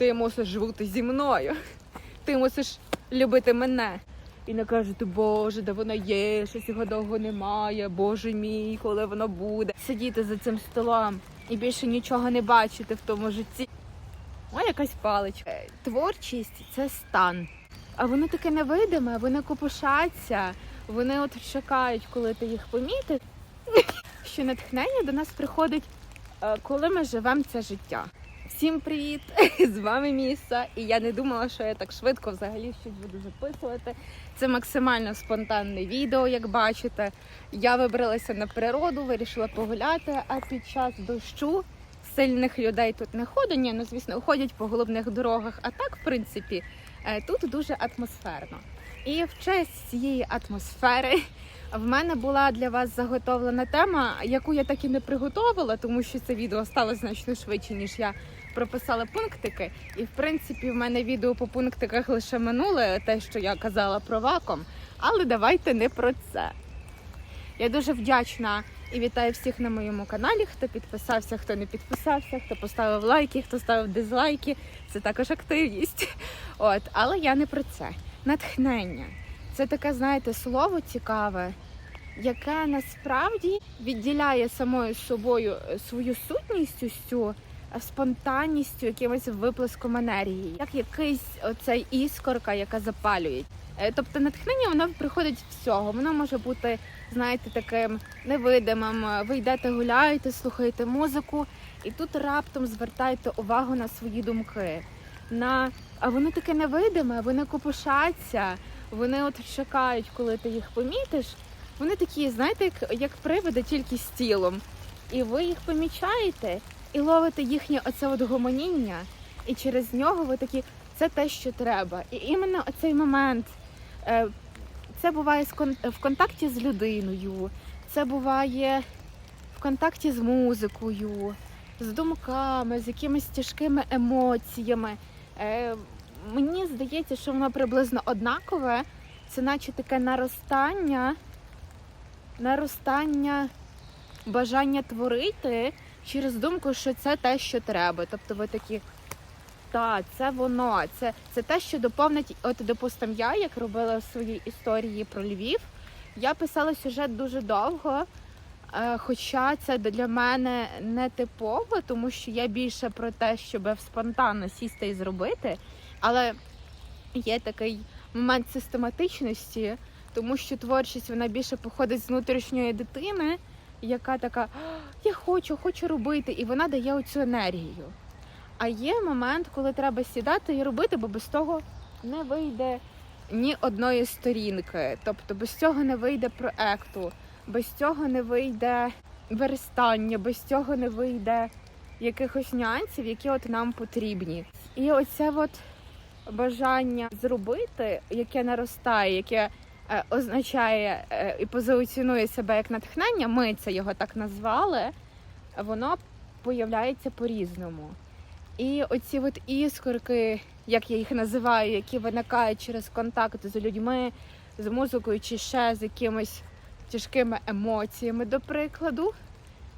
Ти мусиш бути зі мною. Ти мусиш любити мене. І не кажете, боже, де вона є, щось його довго немає, боже мій, коли воно буде. Сидіти за цим столом і більше нічого не бачити в тому житті. О, якась паличка. Е, Творчість це стан. А воно таке невидиме, вони копушаться, вони от чекають, коли ти їх помітиш. Що натхнення до нас приходить, е, коли ми живемо це життя. Всім привіт! З вами Міса. І я не думала, що я так швидко взагалі щось буду записувати. Це максимально спонтанне відео, як бачите. Я вибралася на природу, вирішила погуляти, а під час дощу сильних людей тут не ходить. Ні, ну звісно, ходять по головних дорогах. А так, в принципі, е, тут дуже атмосферно. І в честь цієї атмосфери в мене була для вас заготовлена тема, яку я так і не приготовила, тому що це відео стало значно швидше, ніж я прописала пунктики. І в принципі, в мене відео по пунктиках лише минуле, те, що я казала про вакуум. Але давайте не про це. Я дуже вдячна і вітаю всіх на моєму каналі, хто підписався, хто не підписався, хто поставив лайки, хто ставив дизлайки. Це також активність. От, але я не про це. Натхнення. Це таке, знаєте, слово цікаве, яке насправді відділяє самою собою е, свою сутність усю спонтанністю, якимось виплеском енергії, як якийсь оцей іскорка, яка запалює. Е, Тобто натхнення воно приходить всього. Воно може бути, знаєте, таким невидимим. Ви йдете, гуляєте, слухаєте музику, і тут раптом звертаєте увагу на свої думки. На а воно таке невидиме, вони копушаться, вони от чекають, коли ти їх помітиш. Вони такі, знаєте, як, як привиди, тільки з тілом. І ви їх помічаєте і ловите їхнє оце от гомоніння, і через нього ви такі, це те, що треба. І іменно оцей момент. е, Це буває в контакті з людиною, це буває в контакті з музикою, з думками, з якимись тяжкими емоціями. Е, Мені здається, що воно приблизно однакове. Це наче таке наростання, наростання бажання творити через думку, що це те, що треба. Тобто ви такі, та, це воно, це, це те, що доповнить, от, допустим, я, як робила в своїй історії про Львів, я писала сюжет дуже довго. Е, Хоча це для мене не типово, тому що я більше про те, щоб спонтанно сісти і зробити. Але є такий момент систематичності, тому що творчість вона більше походить з внутрішньої дитини, яка така я хочу, хочу робити, і вона дає оцю енергію. А є момент, коли треба сідати і робити, бо без того не вийде ні одної сторінки. Тобто без цього не вийде проекту, без цього не вийде верстання, без цього не вийде якихось нюансів, які от нам потрібні. І оце от бажання зробити, яке наростає, яке означає е, і позиціонує себе як натхнення, ми це його так назвали, воно появляється по-різному. І оці от іскорки, як я їх називаю, які виникають через контакт з людьми, з музикою чи ще з якимись тяжкими емоціями, до прикладу,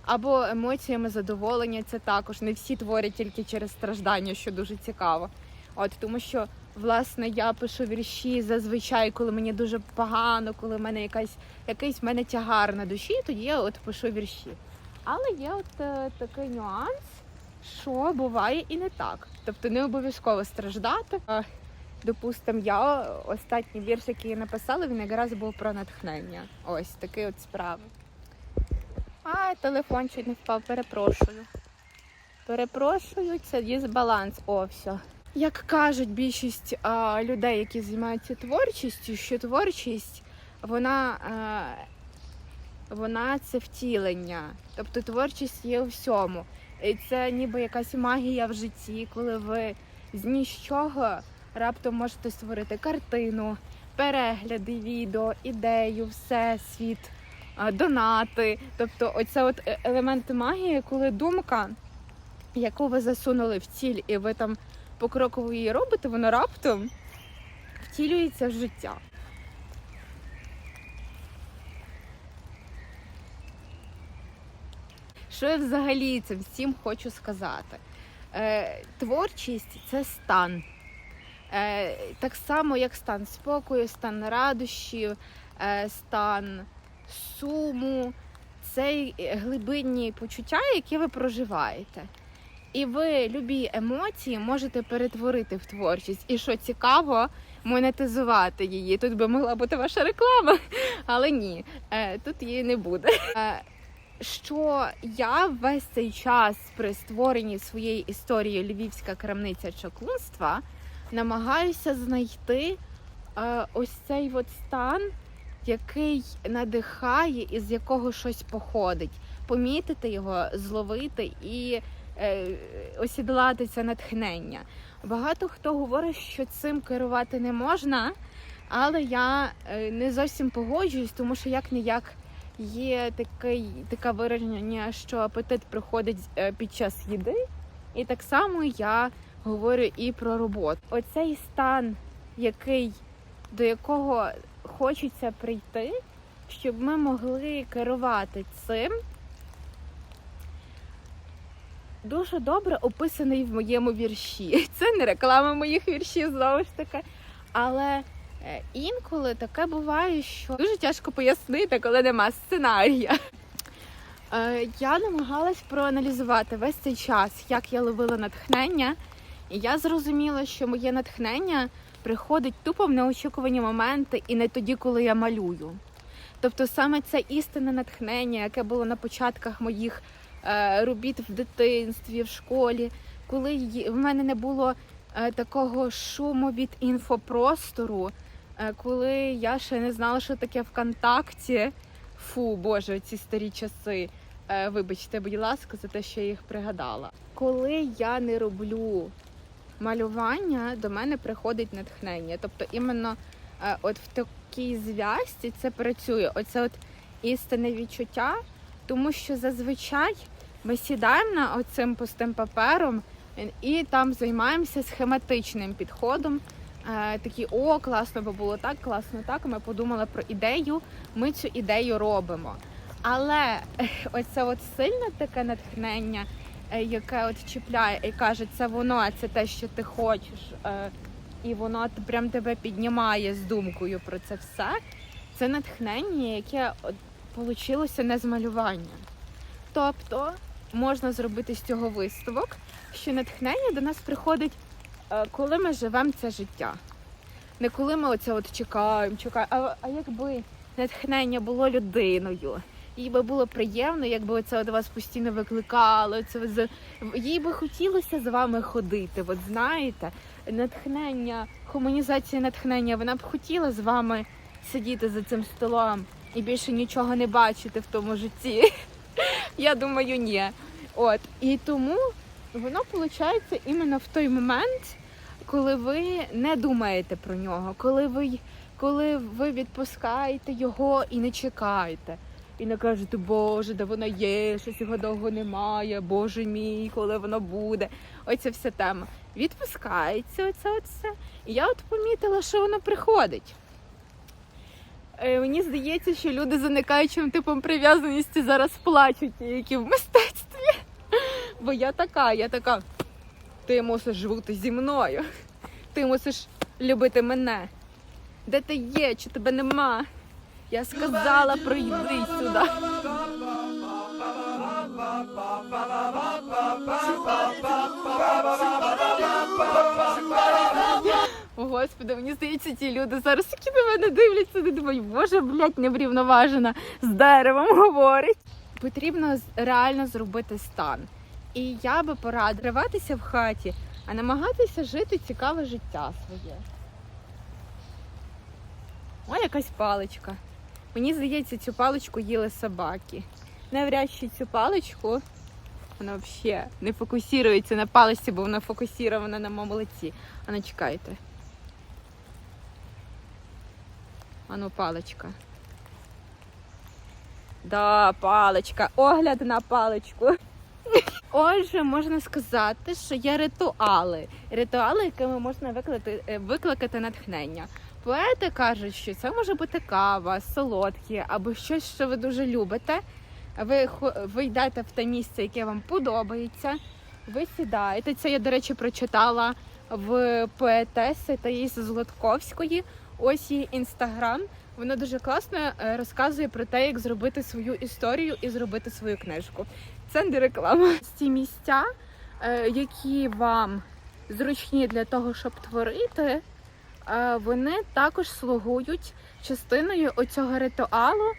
або емоціями задоволення, це також не всі творять тільки через страждання, що дуже цікаво. От тому що власне я пишу вірші зазвичай, коли мені дуже погано, коли в мене якась якийсь в мене тягар на душі, тоді я от пишу вірші. Але є от е, такий нюанс, що буває і не так. Тобто не обов'язково страждати. Е, Допустим, я останній вірш, який я написала, він якраз був про натхнення. Ось такий от справи. А, телефон чуть не впав, перепрошую. Перепрошую, це дисбаланс. О, все. Як кажуть більшість а, людей, які займаються творчістю, що творчість вона, а, вона це втілення. Тобто творчість є у всьому. І це ніби якась магія в житті, коли ви з нічого раптом можете створити картину, перегляди, відео, ідею, всесвіт, донати. Тобто, оце от е- елемент магії, коли думка, яку ви засунули в ціль, і ви там покроково її робите, воно раптом втілюється в життя. Що я взагалі цим всім хочу сказати? Е, творчість це стан. Е, так само, як стан спокою, стан радощів, е, стан суму, це глибинні почуття, які ви проживаєте. І ви любі емоції можете перетворити в творчість. І що цікаво, монетизувати її. Тут би могла бути ваша реклама, але ні, е, тут її не буде. Е, Що я весь цей час при створенні своєї історії Львівська крамниця чаклунства намагаюся знайти е, ось цей от стан, який надихає і з якого щось походить, помітити його, зловити і осідлати це натхнення. Багато хто говорить, що цим керувати не можна, але я е, не зовсім погоджуюсь, тому що як не як є такий, таке вираження, що апетит приходить е, під час їди. І так само я говорю і про роботу. Оцей стан, який до якого хочеться прийти, щоб ми могли керувати цим. Дуже добре описаний в моєму вірші. Це не реклама моїх віршів знову ж таки. Але е, інколи таке буває, що дуже тяжко пояснити, коли нема сценарія. Е, Я намагалась проаналізувати весь цей час, як я ловила натхнення, і я зрозуміла, що моє натхнення приходить тупо в неочікувані моменти і не тоді, коли я малюю. Тобто саме це істинне натхнення, яке було на початках моїх робіт в дитинстві, в школі, коли в мене не було е, такого шуму від інфопростору, е, коли я ще не знала, що таке ВКонтакті. Фу, боже, ці старі часи. Е, вибачте, будь ласка, за те, що я їх пригадала. Коли я не роблю малювання, до мене приходить натхнення. Тобто, іменно е, от в такій зв'язці це працює. Оце от істинне відчуття, тому що зазвичай ми сідаємо на оцим пустим папером е, і там займаємося схематичним підходом. Е, Такі, о, класно би було так, класно так. Ми подумали про ідею, ми цю ідею робимо. Але оце от сильне таке натхнення, е, яке от чіпляє і каже, це воно, це те, що ти хочеш. І воно прям тебе піднімає з думкою про це все. Це натхнення, яке от получилося не з малювання. Тобто можна зробити з цього висновок, що натхнення до нас приходить, е, коли ми живемо це життя. Не коли ми оце от чекаємо, чекаємо, а, а якби натхнення було людиною. Їй би було приємно, якби це от вас постійно викликало. Це їй би хотілося з вами ходити. От знаєте, натхнення, гуманізація натхнення. Вона б хотіла з вами сидіти за цим столом і більше нічого не бачити в тому житті. Я думаю, ні. От і тому воно виходить іменно в той момент, коли ви не думаєте про нього, коли ви, коли ви відпускаєте його і не чекаєте. І не кажете, Боже, де воно є, щось його довго немає, Боже мій, коли воно буде. Оця вся тема. Відпускається оце все. І я от помітила, що воно приходить. Е, мені здається, що люди з заникаючим типом прив'язаності зараз плачуть, які в мистецтві. Бо я така, я така. Ти мусиш бути зі мною. Ти мусиш любити мене. Де ти є, чи тебе нема? Я сказала, прийди сюди. О, Господи, мені здається, ті люди зараз, які на мене дивляться, не думають, боже, блядь, неврівноважена з деревом говорить. Потрібно реально зробити стан. І я би порадила триватися в хаті, а намагатися жити цікаве життя своє. О, якась паличка. Мені здається, цю паличку їли собаки. Навряд чи цю паличку вона взагалі не фокусується на паличці, бо вона фокусована на моєму лиці. А ну чекайте. Ану, паличка. Да, паличка. Огляд на паличку. Отже, можна сказати, що є ритуали. Ритуали, якими можна викликати, е, викликати натхнення. Поети кажуть, що це може бути кава, солодкі або щось, що ви дуже любите. Ви, ви йдете в те місце, яке вам подобається. ви сідаєте. Це я, до речі, прочитала в поетеси Таїси Золотковської. Ось її інстаграм. Вона дуже класно е, розказує про те, як зробити свою історію і зробити свою книжку. Це не реклама. Ці місця, е, які вам зручні для того, щоб творити, е, вони також слугують частиною оцього ритуалу,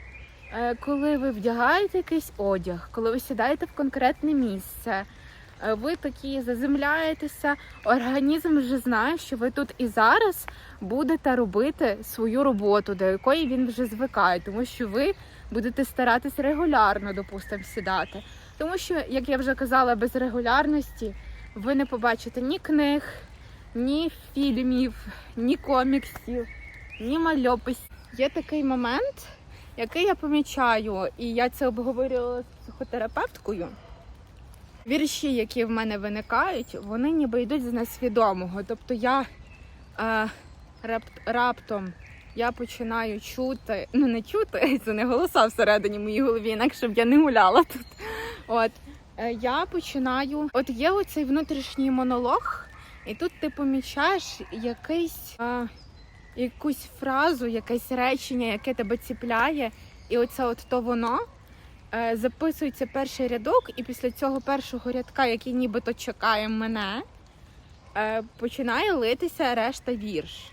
коли ви вдягаєте якийсь одяг, коли ви сідаєте в конкретне місце. Е, Ви такі заземляєтеся, організм вже знає, що ви тут і зараз будете робити свою роботу, до якої він вже звикає, тому що ви будете старатись регулярно, допустимо, сідати. Тому що, як я вже казала, без регулярності ви не побачите ні книг, ні фільмів, ні коміксів, ні мальописів. Є такий момент, який я помічаю, і я це обговорювала з психотерапевткою. Вірші, які в мене виникають, вони ніби йдуть з несвідомого. Тобто я е, рап, раптом я починаю чути, ну не чути, це не голоса всередині моїй голові, інакше б я не гуляла тут. От е, я починаю, от є оцей внутрішній монолог, і тут ти помічаєш якийсь, е, якусь фразу, якесь речення, яке тебе ціпляє, і оце от то воно. Е, Записується перший рядок, і після цього першого рядка, який нібито чекає мене, е, починає литися решта вірш.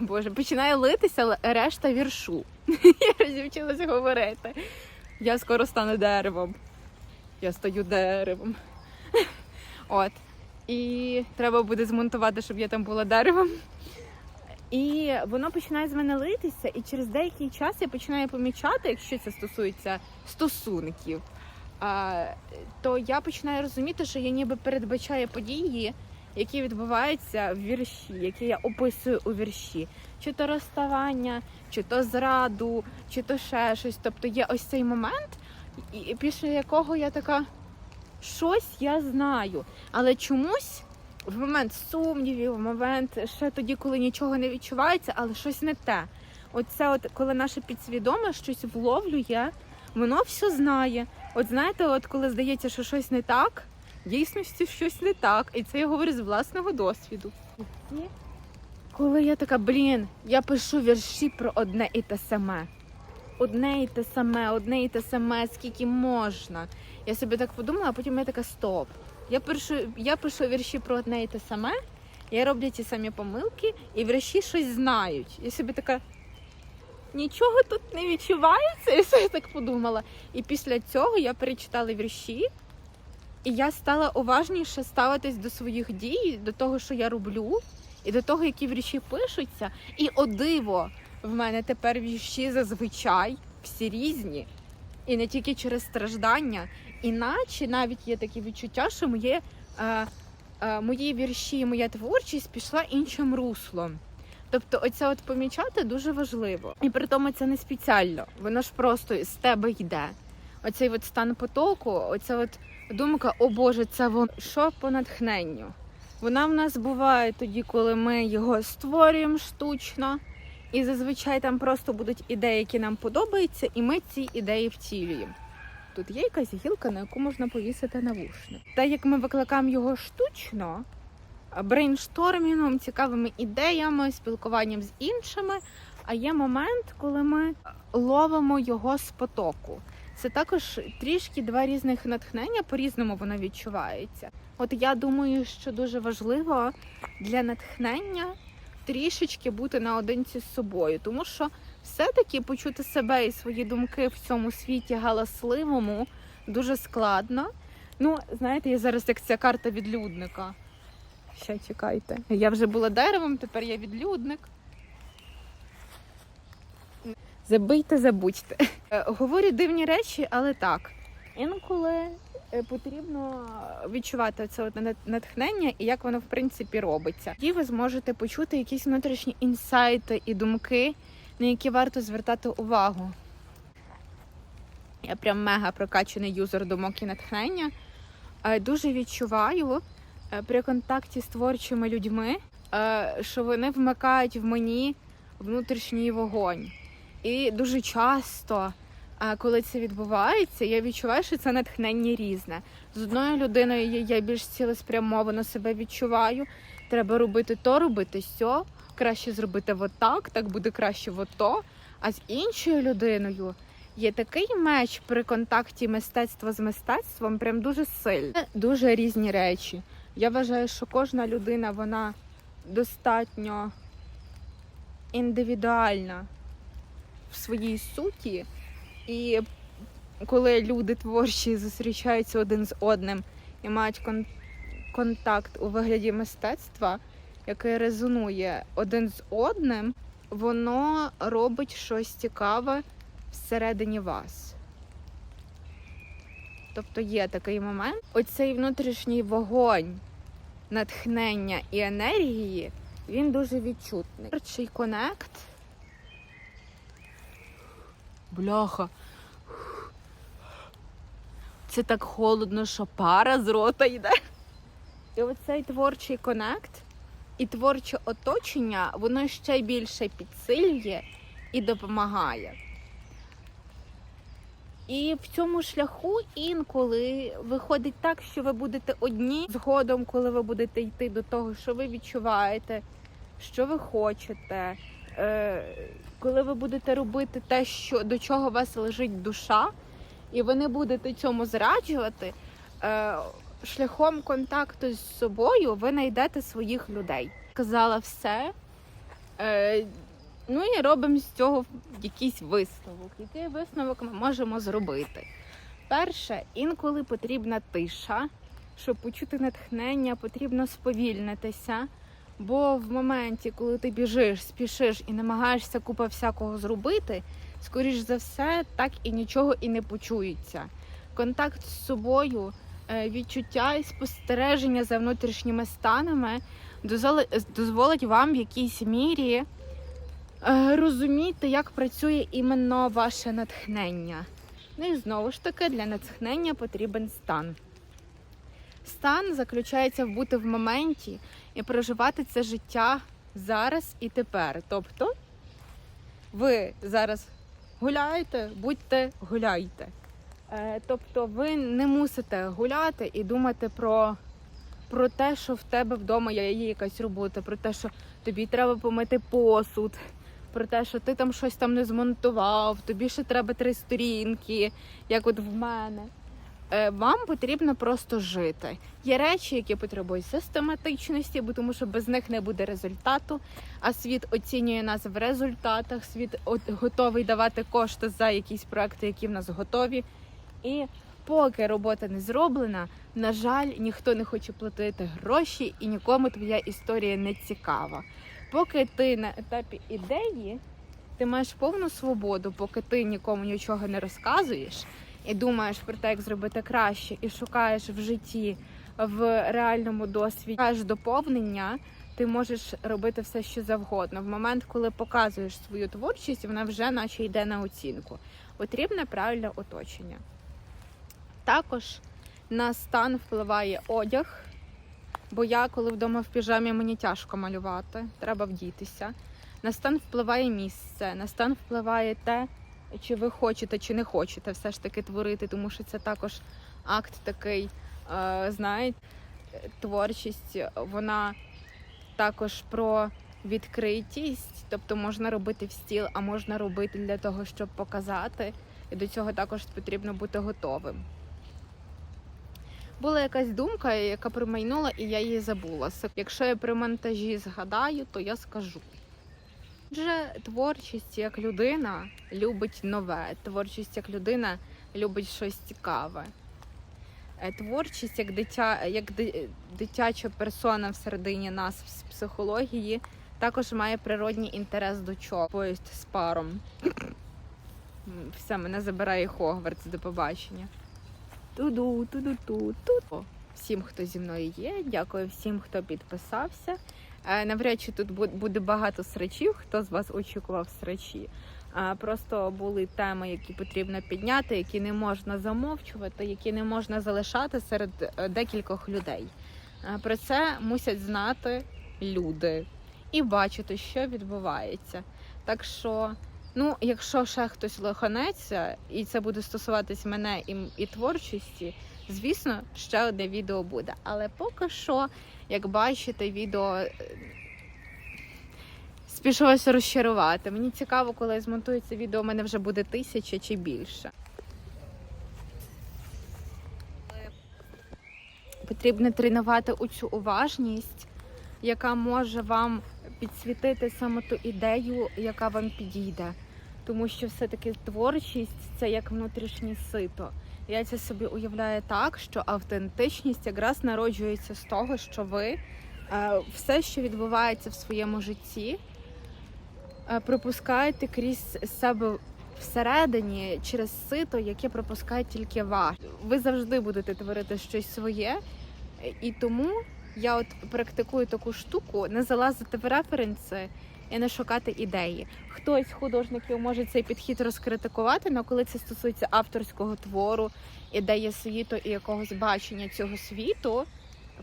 Боже, починає литися решта віршу. Я розівчилася говорити. Я скоро стану деревом. Я стаю деревом. От. І треба буде змонтувати, щоб я там була деревом. І воно починає з мене литися, і через деякий час я починаю помічати, якщо це стосується стосунків, то я починаю розуміти, що я ніби передбачаю події, які відбуваються в вірші, які я описую у вірші. Чи то розставання, чи то зраду, чи то ще щось. Тобто є ось цей момент, після якого я така щось я знаю, але чомусь в момент сумнівів, в момент ще тоді, коли нічого не відчувається, але щось не те. Оце, от коли наше підсвідоме щось вловлює, воно все знає. От знаєте, от коли здається, що щось не так, в дійсності щось не так. І це я говорю з власного досвіду. Коли я така, блін, я пишу вірші про одне і те саме. Одне і те саме, одне і те саме, скільки можна. Я собі так подумала, а потім я така стоп. Я пишу, я пишу вірші про одне і те саме, я роблю ті самі помилки, і вірші щось знають. Я собі така. Нічого тут не відчувається, і все я так подумала. І після цього я перечитала вірші, і я стала уважніше ставитись до своїх дій, до того, що я роблю, і до того, які вірші пишуться. І о диво, в мене тепер вірші зазвичай всі різні. І не тільки через страждання, іначе навіть є таке відчуття, що моє, е, е, мої вірші, моя творчість пішла іншим руслом. Тобто, оце от помічати дуже важливо. І при тому це не спеціально, воно ж просто з тебе йде. Оцей от стан потоку, оця от думка, о Боже, це воно що по натхненню. Вона в нас буває тоді, коли ми його створюємо штучно, і зазвичай там просто будуть ідеї, які нам подобаються, і ми ці ідеї втілюємо. Тут є якась гілка, на яку можна повісити навушник. Та як ми викликаємо його штучно, брейнштормінгом, цікавими ідеями, спілкуванням з іншими. А є момент, коли ми ловимо його з потоку. Це також трішки два різних натхнення, по-різному воно відчувається. От я думаю, що дуже важливо для натхнення трішечки бути наодинці з собою, тому що все-таки почути себе і свої думки в цьому світі галасливому дуже складно. Ну, знаєте, я зараз як ця карта відлюдника. Ще чекайте. Я вже була деревом, тепер я відлюдник. Забийте, забудьте. Е, Говорю дивні речі, але так. Інколи е, потрібно відчувати це натхнення і як воно в принципі робиться. Тоді ви зможете почути якісь внутрішні інсайти і думки, на які варто звертати увагу. Я прям мега прокачаний юзер думок і натхнення. Е, Дуже відчуваю е, при контакті з творчими людьми, е, що вони вмикають в мені внутрішній вогонь. І дуже часто коли це відбувається, я відчуваю, що це натхнення різне. З одною людиною я більш цілеспрямовано себе відчуваю. Треба робити то, робити сьо. Краще зробити отак, так буде краще ото. А з іншою людиною є такий меч при контакті мистецтва з мистецтвом, прям дуже сильний. Дуже різні речі. Я вважаю, що кожна людина вона достатньо індивідуальна в своїй суті. І коли люди творчі зустрічаються один з одним і мають кон- контакт у вигляді мистецтва, яке резонує один з одним, воно робить щось цікаве всередині вас. Тобто є такий момент. Оцей внутрішній вогонь натхнення і енергії, він дуже відчутний. Перший конект. Бляха. Це так холодно, що пара з рота йде. І оцей творчий конект і творче оточення, воно ще більше підсилює і допомагає. І в цьому шляху інколи виходить так, що ви будете одні згодом, коли ви будете йти до того, що ви відчуваєте, що ви хочете, е, коли ви будете робити те, що до чого у вас лежить душа, і ви не будете цьому зраджувати, е, шляхом контакту з собою ви знайдете своїх людей. Казала все. Е, Ну і робимо з цього якийсь висновок. Який висновок ми можемо зробити? Перше, інколи потрібна тиша, щоб почути натхнення, потрібно сповільнитися. Бо в моменті, коли ти біжиш, спішиш і намагаєшся купа всякого зробити, скоріш за все, так і нічого і не почується. Контакт з собою, відчуття і спостереження за внутрішніми станами дозволить вам в якійсь мірі е, розуміти, як працює іменно ваше натхнення. Ну і знову ж таки, для натхнення потрібен стан. Стан заключається в бути в моменті і проживати це життя зараз і тепер. Тобто, ви зараз гуляєте, будьте гуляйте. Е, Тобто ви не мусите гуляти і думати про, про те, що в тебе вдома є якась робота, про те, що тобі треба помити посуд, про те, що ти там щось там не змонтував, тобі ще треба три сторінки, як от в мене. Е, Вам потрібно просто жити. Є речі, які потребують систематичності, бо тому що без них не буде результату. А світ оцінює нас в результатах. Світ готовий давати кошти за якісь проекти, які в нас готові. І поки робота не зроблена, на жаль, ніхто не хоче платити гроші, і нікому твоя історія не цікава. Поки ти на етапі ідеї, ти маєш повну свободу, поки ти нікому нічого не розказуєш і думаєш про те, як зробити краще, і шукаєш в житті, в реальному досвіді шукаєш доповнення. Ти можеш робити все, що завгодно. В момент, коли показуєш свою творчість, вона вже наче йде на оцінку. Потрібне правильне оточення. Також на стан впливає одяг, бо я, коли вдома в піжамі, мені тяжко малювати, треба вдітися. На стан впливає місце, на стан впливає те, чи ви хочете, чи не хочете все ж таки творити, тому що це також акт такий, е, знаєте, творчість, вона також про відкритість, тобто можна робити в стіл, а можна робити для того, щоб показати. І до цього також потрібно бути готовим. Була якась думка, яка промайнула, і я її забула. Якщо я при монтажі згадаю, то я скажу. Отже, творчість як людина любить нове, творчість як людина любить щось цікаве. Е, Творчість як, дитя, як дитяча персона всередині нас з психології також має природній інтерес до чого. Поїзд з паром. Все, мене забирає Хогвартс до побачення. Туду, туду, ту, ту. Всім, хто зі мною є, дякую всім, хто підписався. Е, Навряд чи тут буде багато срачів, хто з вас очікував срачі. Е, Просто були теми, які потрібно підняти, які не можна замовчувати, які не можна залишати серед е, декількох людей. Про це мусять знати люди і бачити, що відбувається. Так що Ну, якщо ще хтось лоханеться, і це буде стосуватись мене і, і творчості, звісно, ще одне відео буде. Але поки що, як бачите, відео е, спішилося розчарувати. Мені цікаво, коли я змонтую це відео, у мене вже буде тисяча чи більше. Потрібно тренувати цю уважність, яка може вам підсвітити саме ту ідею, яка вам підійде. Тому що все-таки творчість це як внутрішнє сито. Я це собі уявляю так, що автентичність якраз народжується з того, що ви е, все, що відбувається в своєму житті, е, пропускаєте крізь себе всередині через сито, яке пропускає тільки вас. Ви завжди будете творити щось своє, і тому я от практикую таку штуку, не залазити в референси і не шукати ідеї. Хтось з художників може цей підхід розкритикувати, але коли це стосується авторського твору, ідеї світу і якогось бачення цього світу,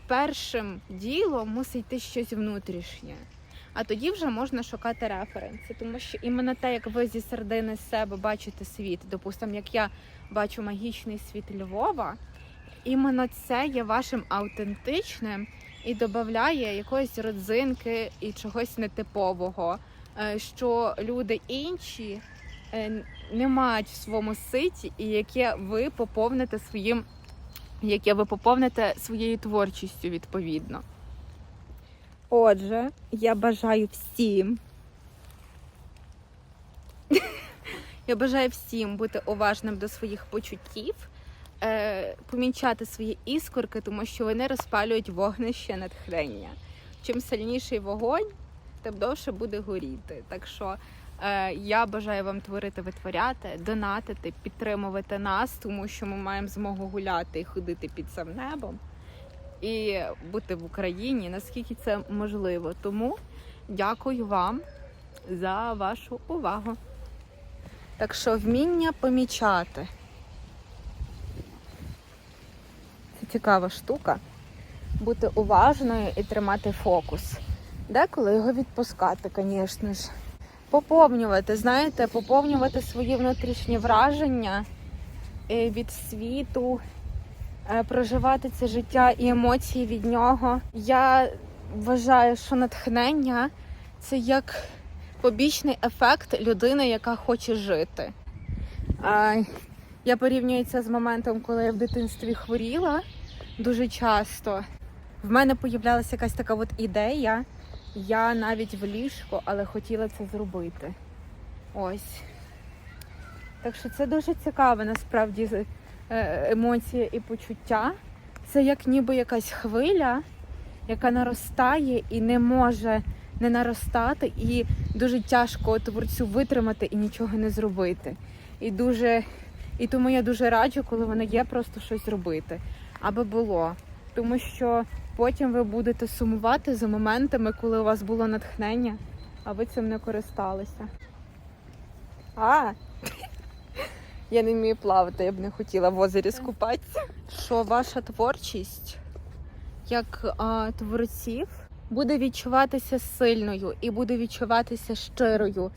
першим ділом мусить йти щось внутрішнє. А тоді вже можна шукати референси, тому що іменно те, як ви зі середини себе бачите світ, допустимо, як я бачу магічний світ Львова, іменно це є вашим автентичним і додає якоїсь родзинки і чогось нетипового, е, що люди інші е, не мають в своєму ситі, і яке ви поповните своїм, яке ви поповните своєю творчістю відповідно. Отже, я бажаю всім. Я бажаю всім бути уважним до своїх почуттів, е, помічати свої іскорки, тому що вони розпалюють вогнище натхнення. Чим сильніший вогонь, тим довше буде горіти. Так що е, я бажаю вам творити, витворяти, донатити, підтримувати нас, тому що ми маємо змогу гуляти і ходити під цим небом і бути в Україні, наскільки це можливо. Тому дякую вам за вашу увагу. Так що вміння помічати. Це цікава штука. Бути уважною і тримати фокус. Деколи його відпускати, звісно ж. Поповнювати, знаєте, поповнювати свої внутрішні враження е, від світу, е, проживати це життя і емоції від нього. Я вважаю, що натхнення це як побічний ефект людини, яка хоче жити. Я порівнюю це з моментом, коли я в дитинстві хворіла дуже часто. В мене появлялася якась така от ідея. Я навіть в ліжку, але хотіла це зробити. Ось. Так що це дуже цікаве насправді е, емоція і почуття. Це як ніби якась хвиля, яка наростає і не може не наростати, і дуже тяжко творцю витримати і нічого не зробити. І дуже, і тому я дуже раджу, коли воно є, просто щось робити, аби було. Тому що потім ви будете сумувати за моментами, коли у вас було натхнення, а ви цим не користалися. А! Я не вмію плавати, я б не хотіла в озері скупатися. Що ваша творчість як а, творців буде відчуватися сильною і буде відчуватися щирою,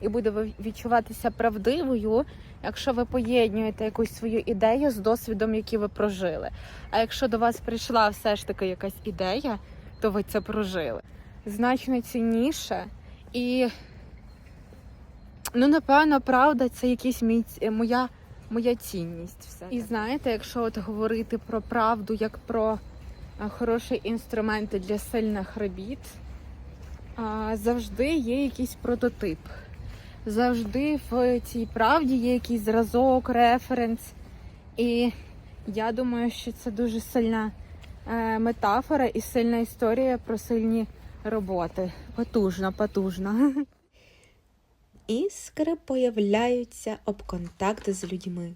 і буде відчуватися правдивою, якщо ви поєднуєте якусь свою ідею з досвідом, який ви прожили. А якщо до вас прийшла все ж таки якась ідея, то ви це прожили. Значно цінніше і, ну, напевно, правда, це якась мій, моя, моя цінність. Все. І знаєте, якщо от говорити про правду як про хороші інструменти для сильних робіт, завжди є якийсь прототип. Завжди в цій правді є якийсь зразок, референс. І я думаю, що це дуже сильна е, метафора і сильна історія про сильні роботи. Потужно, потужно. Іскри появляються об контакт з людьми.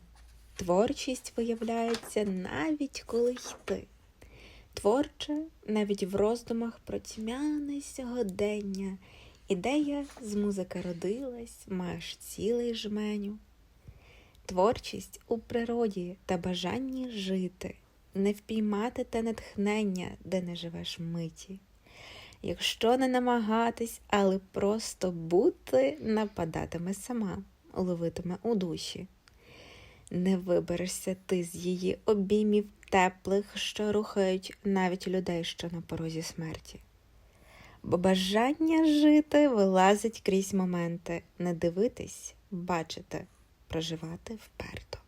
Творчість виявляється навіть коли йти. Творче навіть в роздумах про тьмяне сьогодення. Ідея з музики родилась, маєш цілий жменю. Творчість у природі та бажанні жити, не впіймати те натхнення, де не живеш миті. якщо не намагатись, але просто бути нападатиме сама, ловитиме у душі. Не виберешся ти з її обіймів теплих, що рухають навіть людей, що на порозі смерті. Бо бажання жити вилазить крізь моменти, не дивитись, бачити, проживати вперто.